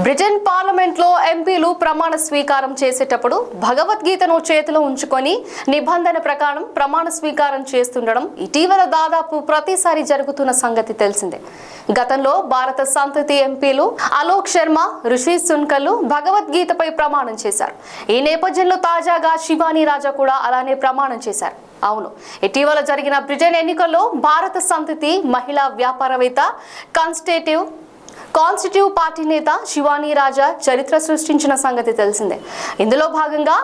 Britain పార్లమెంట్లో ఎంపీలు ప్రమాణ స్వీకారం చేసేటప్పుడు భగవద్గీతను చేతిలో ఉంచుకొని నిబంధన ప్రకారం ప్రమాణ స్వీకారం చేస్తుండడం ఇటీవల దాదాపు ప్రతిసారి జరుగుతున్న సంగతి తెలిసిందే. గతంలో భారత సంతతి ఎంపీలు అలోక్ శర్మ ఋషి సున్కల్లు భగవద్గీతపై ప్రమాణం చేశారు. ఈ నేపథ్యంలో తాజాగా శివానీ రాజా కూడా అలానే ప్రమాణం చేశారు. అవును ఇటీవల జరిగిన బ్రిటన్ ఎన్నికల్లో భారత సంతతి మహిళా వ్యాపారవేత్త కాన్స్టేటివ్ కాన్స్టిట్యూవ్ పార్టీ నేత శివానీ రాజా చరిత్ర సృష్టించిన సంగతి తెలిసిందే. ఇందులో భాగంగా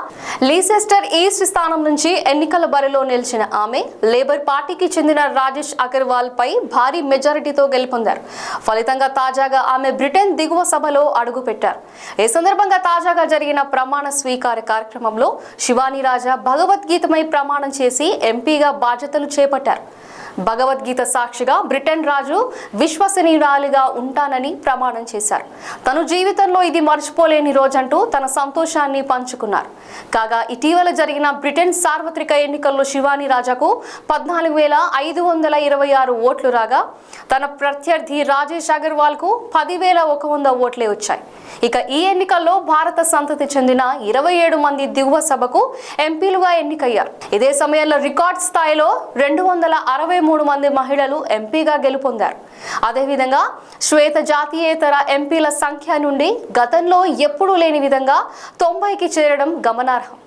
లీసెస్టర్ ఈస్ట్ స్థానం నుంచి ఎన్నికల బరిలో నిలిచిన ఆమె లేబర్ పార్టీకి చెందిన రాజేష్ అగర్వాల్ పై భారీ మెజారిటీతో గెలుపొందారు. ఫలితంగా తాజాగా ఆమె బ్రిటన్ దిగువ సభలో అడుగుపెట్టారు ఈ సందర్భంగా తాజాగా జరిగిన ప్రమాణ స్వీకార కార్యక్రమంలో శివానీ రాజా భగవద్గీతమై ప్రమాణం చేసి ఎంపీగా బాధ్యతలు చేపట్టారు. భగవద్గీత సాక్షిగా బ్రిటన్ రాజు విశ్వసనీయురాలిగా ఉంటానని ప్రమాణం చేశారు. తను జీవితంలో ఇది మర్చిపోలేని రోజంటూ తన సంతోషాన్ని పంచుకున్నారు. కాగా ఇటీవల జరిగిన బ్రిటన్ సార్వత్రిక ఎన్నికల్లో శివాని రాజాకు పద్నాలుగు వేల ఐదు వందల ఇరవై ఆరు ఓట్లు రాగా తన ప్రత్యర్థి రాజేష్ అగర్వాల్కు పదివేల ఒక వంద ఓట్లే వచ్చాయి. ఇక ఈ ఎన్నికల్లో భారత సంతతి చెందిన ఇరవై ఏడు మంది దిగువ సభకు ఎంపీలుగా ఎన్నికయ్యారు. ఇదే సమయంలో రికార్డ్ స్థాయిలో రెండు వందల అరవై మూడు మంది మహిళలు ఎంపీగా గెలుపొందారు. అదేవిధంగా శ్వేత జాతీయేతర ఎంపీల సంఖ్య నుండి గతంలో ఎప్పుడూ లేని విధంగా తొంభైకి చేరడం గమనార్హం.